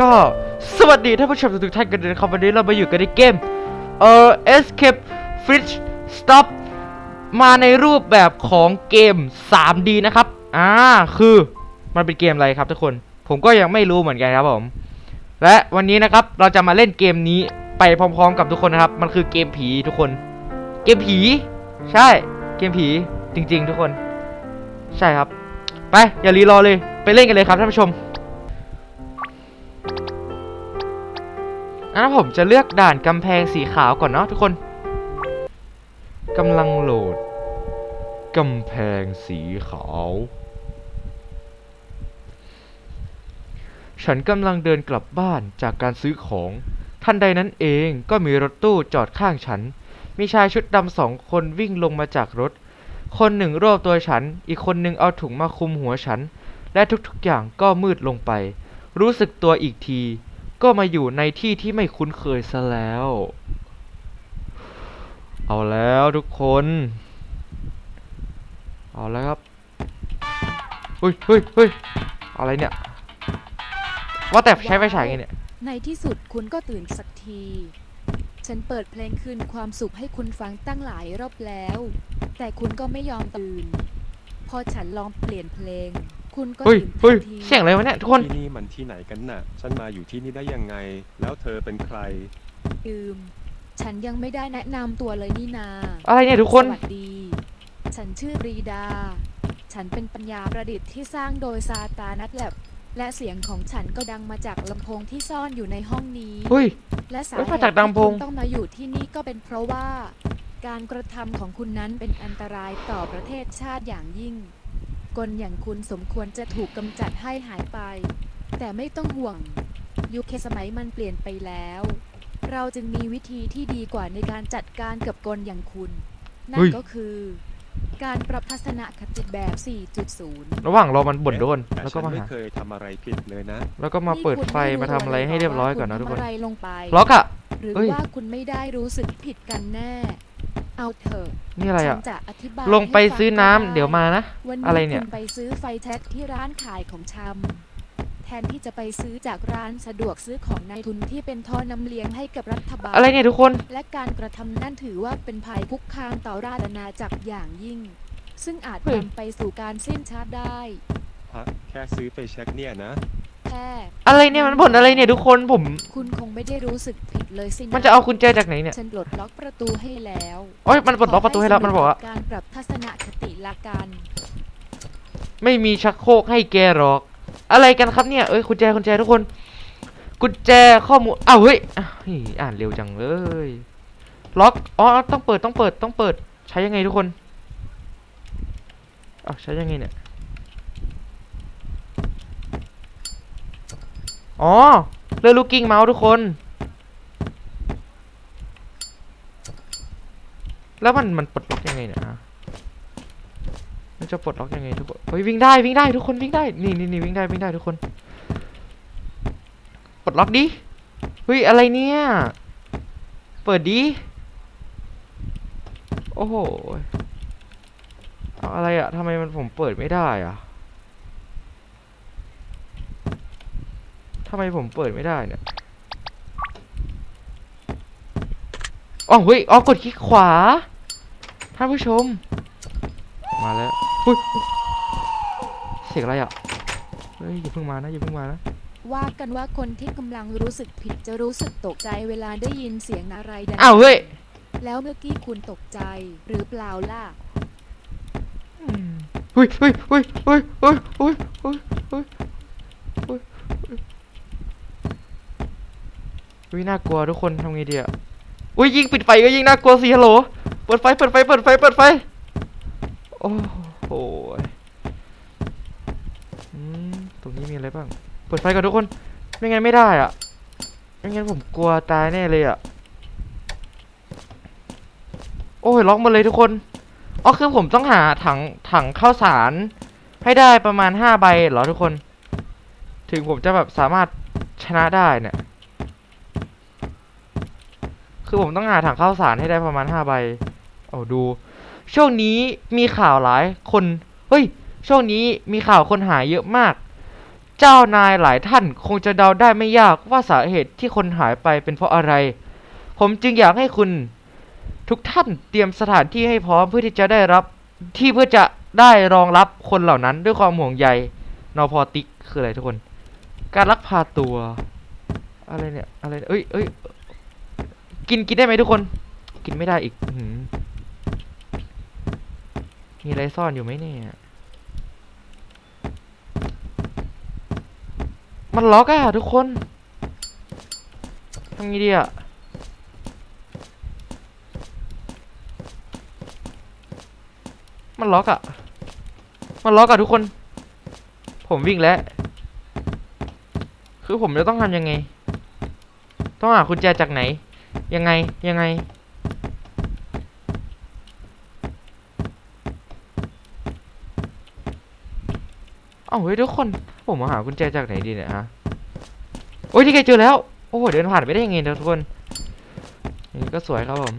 ก็สวัสดีท่านผู้ชมทุกท่านกันด้วยนะครับวันนี้เรามาอยู่กันในเกมเอ่อ Escape Fridge Stop มาในรูปแบบของเกม 3D นะครับอ่าคือมันเป็นเกมอะไรครับทุกคน ผมก็ยังไม่รู้เหมือนกันครับผม และวันนี้นะครับเราจะมาเล่นเกมนี้ไปพร้อมๆ กับทุกคนนะครับ มันคือเกมผีทุกคน เกมผี ใช่เกมผีจริง ๆ ทุกคน ใช่ครับ ไปอย่ารีรอเลยไปเล่นกันเลยครับท่านผู้ชม อันนั้นผมจะเลือกด่านกำแพงสีขาวก่อนเนาะทุกคนกำลังโหลดกำแพงสีขาว ฉันกำลังเดินกลับบ้านจากการซื้อของ ทันใดนั้นเองก็มีรถตู้จอดข้างฉัน มีชายชุดดำสองคนวิ่งลงมาจากรถ คนหนึ่งรวบตัวฉัน อีกคนหนึ่งเอาถุงมาคลุมหัวฉัน และทุกๆอย่างก็มืดลงไป รู้สึกตัวอีกที ก็มาอยู่ในที่ที่ไม่คุ้นเคยซะแล้ว เอาแล้วทุกคน เอาแล้วครับเฮ้ยเฮ้ยเฮ้ยอะไรเนี่ย ว่าแต่ใช้ไฟฉายไงเนี่ย ในที่สุดคุณก็ตื่นสักที ฉันเปิดเพลงคืนความสุขให้คุณฟังตั้งหลายรอบแล้ว แต่คุณก็ไม่ยอมตื่น พอฉันลองเปลี่ยนเพลง คุณก็เฮ้ยตื่นเฮ้ยทันทีเสียงอะไรวะเนี่ยทุกคน ที่นี่มันที่ไหนกันน่ะ ฉันมาอยู่ที่นี่ได้ยังไง แล้วเธอเป็นใครอืม ฉันยังไม่ได้แนะนำตัวเลยนี่นา อะไรเนี่ยทุกคน สวัสดี ฉันชื่อปรีดา ฉันเป็นปัญญาประดิษฐ์ที่สร้างโดยซาตานัทแลบและเสียงของฉันก็ดังมาจากลำโพงที่ซ่อนอยู่ในห้องนี้ เฮ้ย และสาเอ้ยเหมาตุจากที่ดังพงคุณต้องมาอยู่ที่นี่ก็เป็นเพราะว่า การกระทำของคุณนั้นเป็นอันตรายต่อประเทศชาติอย่างยิ่ง กลอย่างคุณสมควรจะถูกกำจัดให้หายไป แต่ไม่ต้องห่วง ยุคสมัยมันเปลี่ยนไปแล้ว เราจึงมีวิธีที่ดีกว่าในการจัดการกับกลอย่างคุณ นั่เฮ้นย ก็คือ การปรับทัศนคติแบบ 4.0 ระหว่างรอมันบ่นโดน แต่แล้วก็ฉันมาไม่หา เคยทำอะไรผิดเลยนะ แล้วก็มาเปิดไฟมาทำอะไรให้เรียบร้อยก่อนนะทุกคนณทำอะไรลงไปล็อกอะ หรือเฮ้ย ว่าคุณไม่ได้รู้สึกผิดกันแน่ เอาเถอะนี่อะไรฉัอะนจะอธิบายลงไปให้ฟัซื้อน้ำก็ไเดี๋ยวมานะ วันอะไรนี้เนี่ย คุณไปซื้อไฟแท็กที่ร้านขายของชำแทนที่จะไปซื้อจากร้านสะดวกซื้อของนายทุนที่เป็นท่อนำเลี้ยงให้กับรัฐบาล อะไรเนี่ยทุกคน และการกระทำนั่นถือว่าเป็นภัยคุกคามต่อราชอาณาจักรอย่างยิ่ง ซึ่งอาจเฮ้ย นำไปสู่การสิ้นชาติได้ฮะแค่ซื้อไปเช็คเนี่ยนะ แค่อะไรเนี่ยมันบ่นอะไรเนี่ยทุกคนผม คุณคงไม่ได้รู้สึกผิดเลยสิมันจะเอากุญแจจากไหนเนี่ยฉันปลดล็อกประตูให้แล้วโอ้ยมันปลดล็อกประตูให้แล้วมันบอกว่าขให้สนุกบการปรับทัศนคติละกันไม่มีชักโครกให้แกหรอก อะไรกันครับเนี่ยเอ้ยกุญแจกุญแจทุกคน กุญแจข้อมูลอ้าวเฮ้ยอะเฮ้ยอ่านเร็วจังเลยล็อกอ๋อต้องเปิดต้องเปิดต้องเปิดใช้ยังไงทุกคนอ้าวใช้ยังไงเนี่ย อ๋อเลือนลูกกิ้งเมาส์ทุกคน แล้วมันมันปลดล็อกยังไงเนี่ยมันจะปลดล็อกยังไงทุกคนเฮ้ยวิ่งได้วิ่งได้ทุกคนวิ่งได้ นี่นี่นี่วิ่งได้วิ่งได้ทุกคน ปลดล็อกดิ เฮ้ยอะไรเนี่ย เปิดดิ โอ้โหอาอะไรอะทำไมมันผมเปิดไม่ได้อะ ทำไมผมเปิดไม่ได้เนี่ยอ๋อเฮ้ยอ๋อกดคลิกขวาท่านผู้ชม มาแล้วอุ้ยเสียงอะไรอะเฮ้ยอย่าเพิ่งมานะอย่าเพิ่งมานะว่ากันว่าคนที่กำลังรู้สึกผิดจะรู้สึกตกใจเวลาได้ยินเสียงอะไรดังอ้าวเฮ้ยแล้วเมื่อกี้คุณตกใจหรือเปล่าล่ะอืมเฮ้ยเฮ้ยเฮ้ยเฮ้ยเฮ้ยเฮ้ยเฮ้ยเฮ้ยเฮ้ย เฮ้ยน่ากลัวทุกคนทำไงดีอะอุ้ยยิงปิดไฟก็ยิงน่ากลัวสิฮัลโหลเปิดไฟเปิดไฟเปิดไฟเปิดไฟโอ้โหตรงนี้มีอะไรบ้าง เปิดไฟก่อนทุกคน ไม่งั้นไม่ได้อะไม่งั้นผมกลัวตายแน่เลยอะ โอ้ยล็อกหมาเลยทุกคน อ๋อคือผมต้องหาถังถังข้าวสาร ให้ได้ประมาณห้าใบเหรอทุกคน ถึงผมจะแบบสามารถชนะได้เนี่ย คือผมต้องหาถังข้าวสารให้ได้ประมาณห้าใบเอาดู ช่วงนี้มีข่าวหลายคน เฮ้ย ช่วงนี้มีข่าวคนหายเยอะมาก เจ้านายหลายท่านคงจะเดาได้ไม่ยากว่าสาเหตุที่คนหายไปเป็นเพราะอะไร ผมจึงอยากให้คุณ ทุกท่านเตรียมสถานที่ให้พร้อมเพื่อที่จะได้รับที่เพื่อจะได้รองรับคนเหล่านั้นด้วยความห่วงใยนอพอติกคืออะไรทุกคน การลักพาตัว อะไรเนี่ย อะไรเนี่ยเอ้ยเอ้ย กินกินได้ไหมทุกคน กินไม่ได้อีกอืมีอะไรซ่อนอยู่ไหมเนี่ยมันล็อกอะทุกคนทำไงดีอะมันล็อกอะมันล็อกอะทุกคน ผมวิ่งแล้ว คือผมจะต้องทำยังไง ต้องหากุญแจจากไหน ยังไง ยังไง เอ้าเฮ้ยทุกคน ผมมาหากุญแจจากไหนดีเนี่ยฮะ โอ้ยที่แกเจอแล้ว โอ้โหเดินผ่านไปได้ยังไงเนี่ยทุกคนนี้ก็สวยครับผม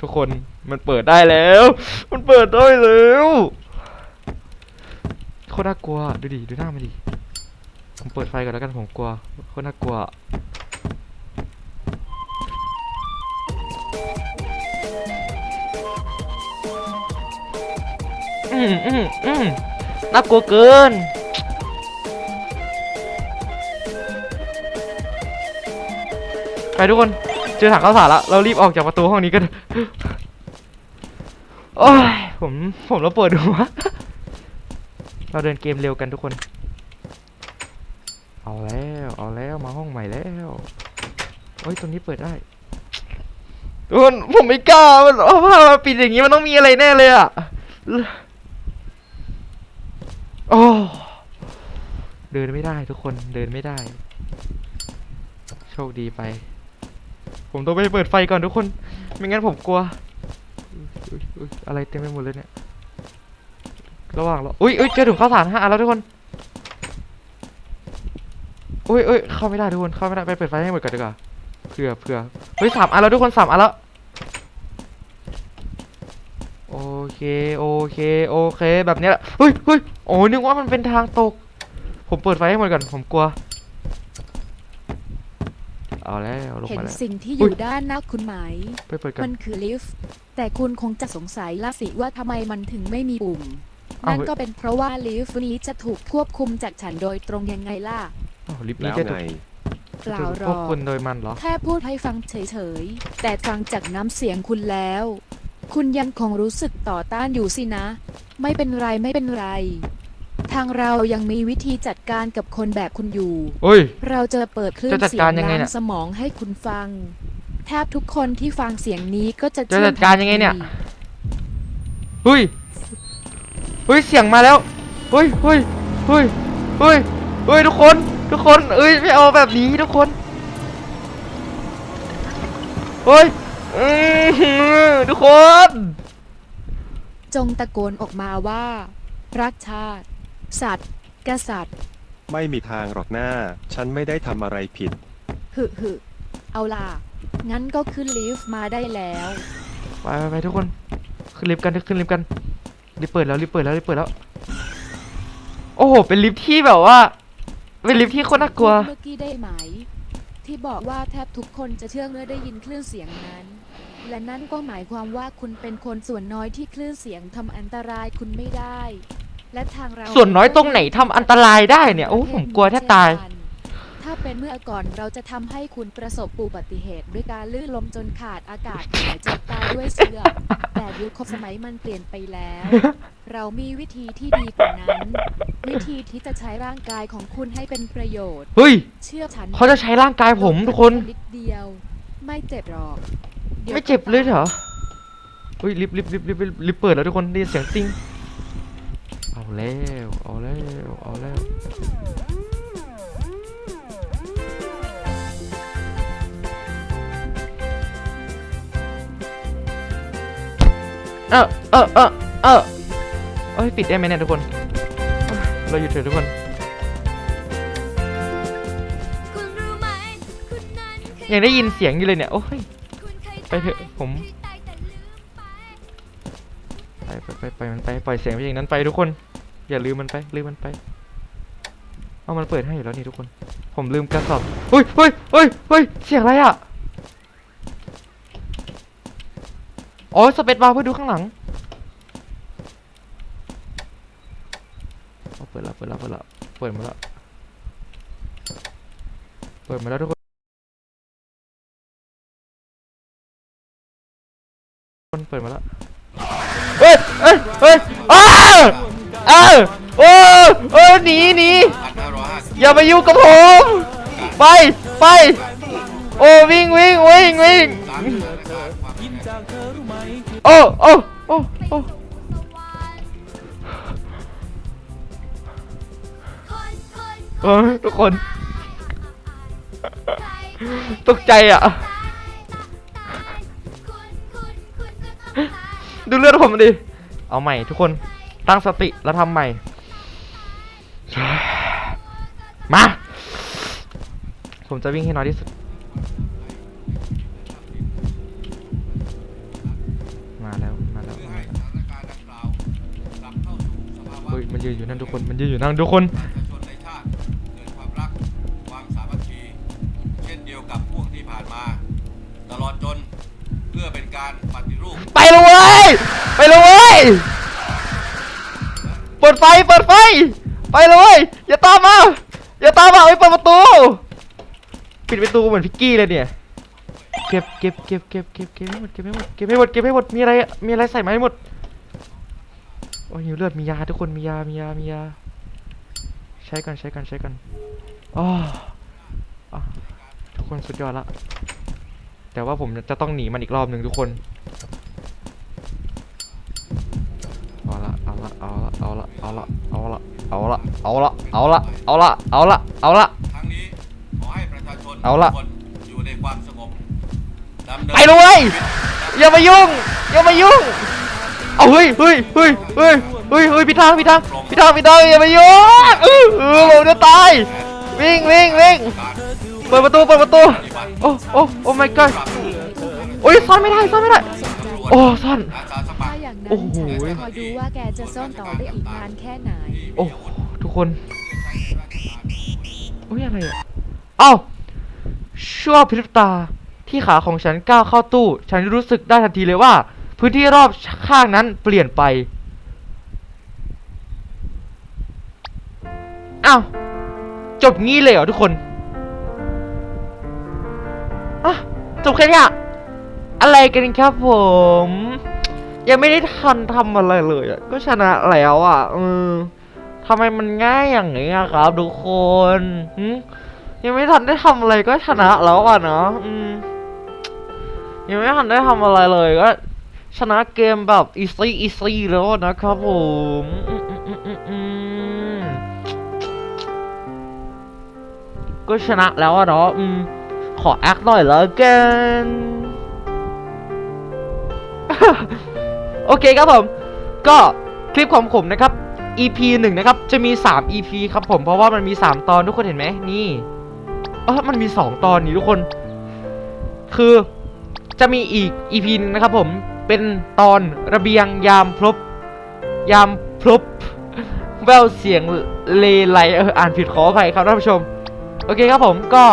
ทุกคนมันเปิดได้แล้ว มันเปิดได้แล้วโคตรน่ากลัว ดูดิ ดูหน้ามันดิ ผมเปิดไฟก่อนแล้วกันผมกลัว โคตรน่ากลัว อืมอืมอืมน่ากลัวเกินไปทุกคนเจอถังข้าวสารแล้วเรารีบออกจากประตูห้องนี้กันโอ้ยผมผมเราเปิดดูวเราเดินเกมเร็วกันทุกคน เอาแล้วเอาแล้วมาห้องใหม่แล้วโอ้ยตรงนี้เปิดได้ทุกคนผมไม่กล้ามันเอาผ้ามาปิดอย่างนี้มันต้องมีอะไรแน่เลยอะ โอ้เดินไม่ได้ทุกคนเดินไม่ได้ โชคดีไป ผมต้องไปเปิดไฟก่อนทุกคน ไม่งั้นผมกลัวอะไรเต็มไปหมดเลยเนี่ย ระหว่างเราอุ้ยอุ้ยเจอถุงข้าวสารห้าแล้วทุกคนอุ้ยอุ้ยเข้าไม่ได้ทุกคนเข้าไม่ได้ไปเปิดไฟให้หมดก่อนดีกว่าเผื่อเผื่อเฮ้ยสามอันแล้วทุกคนสามอันแล้ว โอ เคโอเคโอเคแบบเนี้ยแหละเฮ้ยเฮ้ยโอ้ยนึกว่ามันเป็นทางตก ผมเปิดไฟให้หมดก่อนผมกลัว เอาแล้วลงเห็นมาแล้ว สิ่งที่ออุ๊ยู่ย ด้านหน้าคุณไหม ไปเปิดกัน มันคือลิฟต์ แต่คุณคงจะสงสัยละสิว่าทำไมมันถึงไม่มีปุ่มอ้าวนั่นก็เป็นเพราะว่าลิฟต์นี้จะถูกควบคุมจากฉันโดยตรงยังไงล่ะ อ้าวลิฟต์แล้นี้วจะถูไงกเปล่าจะหรถูกควอบกคุมโดยมันเหรอ แค่พูดให้ฟังเฉยๆ แต่ฟังจากน้ำเสียงคุณแล้ว คุณยังคงรู้สึกต่อต้านอยู่สินะ ไม่เป็นไรไม่เป็นไร ทางเรายังมีวิธีจัดการกับคนแบบคุณอยู่ เฮ้ย เราจะเปิดคลื่นจะจัดเสียการงยังไงล้างเนี่ยสมองให้คุณฟัง แทบทุกคนที่ฟังเสียงนี้ก็จะจะเชื่อจัดการยังไงเนี่ยทัทีเฮ้ย เฮ้ย เสียงมาแล้ว เฮ้ยเฮ้ยเฮ้ยเฮ้ยเฮ้ยทุกคน ทุกคนเอ้ยไม่เอาแบบนี้ทุกคน เฮ้ย อื้อหือทุกคน จงตะโกนออกมาว่า รักชาติ สัตว์ กษัตริย์ไม่มีทางหรอกหน้า ฉันไม่ได้ทำอะไรผิด หึหึเอาล่ะ งั้นก็ขึ้นลิฟต์มาได้แล้ว ไปไปไปทุกคน ขึ้นลิฟต์กันขึ้นลิฟต์กันรีบเปิดแล้วรีบเปิดแล้วรีบเปิดแล้ว โอ้โห เป็นลิฟต์ที่แบบว่า เป็นลิฟต์ที่โคตรน่ากลัว เมื่อกี้ได้ไหม ที่บอกว่าแทบทุกคนจะเชื่อเมื่อได้ยินคลื่นเสียงนั้น และนั่นก็หมายความว่าคุณเป็นคนส่วนน้อยที่คลื่นเสียงทำอันตรายคุณไม่ได้ และทางเราส่วนน้อยตรงไหนทำอันตรายได้เนี่ยโอ้ผมกลัวแทบตาย ถ้าเป็นเมื่อก่อนเราจะทำให้คุณประสบอุบัติเหตุ ด้วยการลื่นล้มจนขาดอากาศหายใจตายด้วยเชือกแต่ยุคสมัยมันเปลี่ยนไปแล้ว เรามีวิธีที่ดีกว่านั้น วิธีที่จะใช้ร่างกายของคุณให้เป็นประโยชน์ เฮ้ย เชื่อฉันเขาจะใช้ร่างกายผมทุกคน นิดเดียว ไม่เจ็บหรอก ดี๋ยวไม่เจ็บเลยเหรอเฮ้ยลิฟต์ลิฟต์ลิฟต์ลิฟต์ลิฟต์เปิดแล้วทุกคนได้ยินเสียงติ้งเอาแล้วเอาแล้วเอาแล้วเออเออเออเออเอ้ยปิดได้ไหมเนี่ยทุกคนเอ้ยเราหยุดเถอะทุกคน คุณรู้ไหมคุณนั้นเคยยังได้ยินเสียงอยู่เลยเนี่ย โอ้ยคุณเคย ไปเถอะผมให้ตายแต่ลืมไปไปไปไปมันไปปล่อยเสียงไปอย่างนั้นไปทุกคน อย่าลืมมันไปลืมมันไปเอามันเปิดให้อยู่แล้วนี่ทุกคน ผมลืมกระสอบเฮ้ยเฮ้ยเฮ้ยเฮ้ยเสียงอะไรอะอ๋อสเปซบาร์เพื่อดูข้างหลังเอาเปิดแล้วเปิดแล้วเปิดแล้วเปิดมาแล้วเปิดมาแล้วทุกคน เปิดมาแล้วเฮ้ยเฮ้ยเฮ้ยอ้าวอ้าวโอ้โอ้หนีหนีอย่ามายุ่งกับผมไปไปโอ้วิ่งวิ่งวิ่งวิ่งโอ้โอ้โอ้โอ้คนคนเออทุกคน ตกใจอะ ดูเลือดผมดิ เอาใหม่ทุกคนตั้งสติแล้วทำใหม่ มา ผมจะวิ่งให้น้อยที่สุด มาแล้ว มาแล้วมาแล้วเฮ้ยมันยืนอยู่นั่นทุกคน มันยืนอยู่นั่นทุกคน พื่อเป็นการปฏิรูปไปเลยเว้ยไปเลยเว้ยเปิดไฟเปิดไฟ ไปเลยเว้ยอย่าตามมาอย่าตามมาไปเปิดประตู ปิดประตูเหมือนพิกกี้เลยเนี่ยเก็บเก็บเก็บเก็บเก็บเก็บให้หมดเก็บให้หมดเก็บให้หมดเก็บให้หมดมีอะไรมีอะไรใส่มาให้หมดโอ้ยหิวเลือดมียาทุกคนมียามียามียาใช้กันใช้กันใช้กันอ๋อทุกคนสุดยอดละ แต่ว่าผมจะต้องหนีมันอีกรอบหนึ่งทุกคนเอาละเอาละเอาละเอาละเอาละเอาละเอาละเอาละเอาละเอาละเอาละเอาละทั้งนี้ขอให้ประชาชนเอาละทุกคนอยู่ในความสงบดำเนินไปเลยเว้ยชีวิตอย่ามายุ่งอย่ามายุ่งเอาเฮ้ยเฮ้ยเฮ้ยเฮ้ยเฮ้ยเฮ้ยพี่ทางพี่ทางพี่ทางพี่ทางอย่ามายุ่งเออเออผมจะตายวิ่งวิ่งวิ่งการเปิดประตูเปิดประตู โอ้โอ้โอ้ my god โอ้ยซ่อนไม่ได้ซ่อนไม่ได้ โอ้ซ่อนอาสาสมัคถ้ารอย่างนั้นโอ้โห ฉันจะคอยดูว่าแกจะซ่อนต่อได้อีกนานแค่ไหน โอ้ทุกคนโอ้ยอะไรอะเอ้าชั่วพริบตาที่ขาของฉันก้าวเข้าตู้ ฉันรู้สึกได้ทันทีเลยว่า พื้นที่รอบข้างนั้นเปลี่ยนไปอ้าวจบงี้เลยเหรอทุกคน จบแค่เนี้ยอะไรกันครับผม ยังไม่ได้ทันทำอะไรเลยอะก็ชนะแล้วอะเออทำไมมันง่ายอย่างนี้อะครับทุกคนยังไม่ทันได้ทำอะไรก็ชนะแล้วอะเนาะยังไม่ทันได้ทำอะไรเลยก็ชนะเกมแบบอีซี่อีซี่แล้วนะครับผมอืมอืมอืมอืมก็ชนะแล้วอะเนาะ อืมขอแอคหน่อยแล้วกันโอเคครับผม ก็คลิปของผมนะครับ EP หนึ่งนะครับ จะมี 3 EP ครับผม เพราะว่ามันมี 3 ตอนทุกคนเห็นไหมนี่เออมันมี 2 ตอนนี่ทุกคน คือจะมีอีก EP หนึ่งนะครับผม เป็นตอนระเบียงยามพลบ ยามพลบ แววเสียงเลไลเอออ่านผิดขออภัยครับท่านผู้ชม โอเคครับผมก็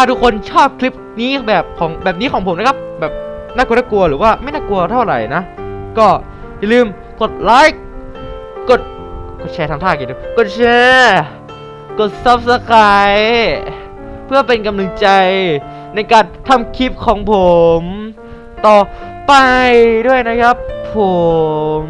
ถ้าทุกคนชอบคลิปนี้แบบของแบบนี้ของผมนะครับ แบบน่ากลัวน่ากลัวหรือว่าไม่น่ากลัวเท่าไหร่นะ ก็อย่าลืมกดไลค์กดกดแชร์ทำท่ากี่ดูกดแชร์กด subscribe เพื่อเป็นกำลังใจในการทำคลิปของผม ต่อไปด้วยนะครับ ผม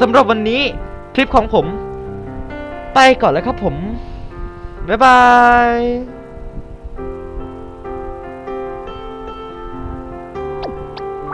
สำหรับวันนี้คลิปของผม ไปก่อนแล้วครับผม บ๊ายบาย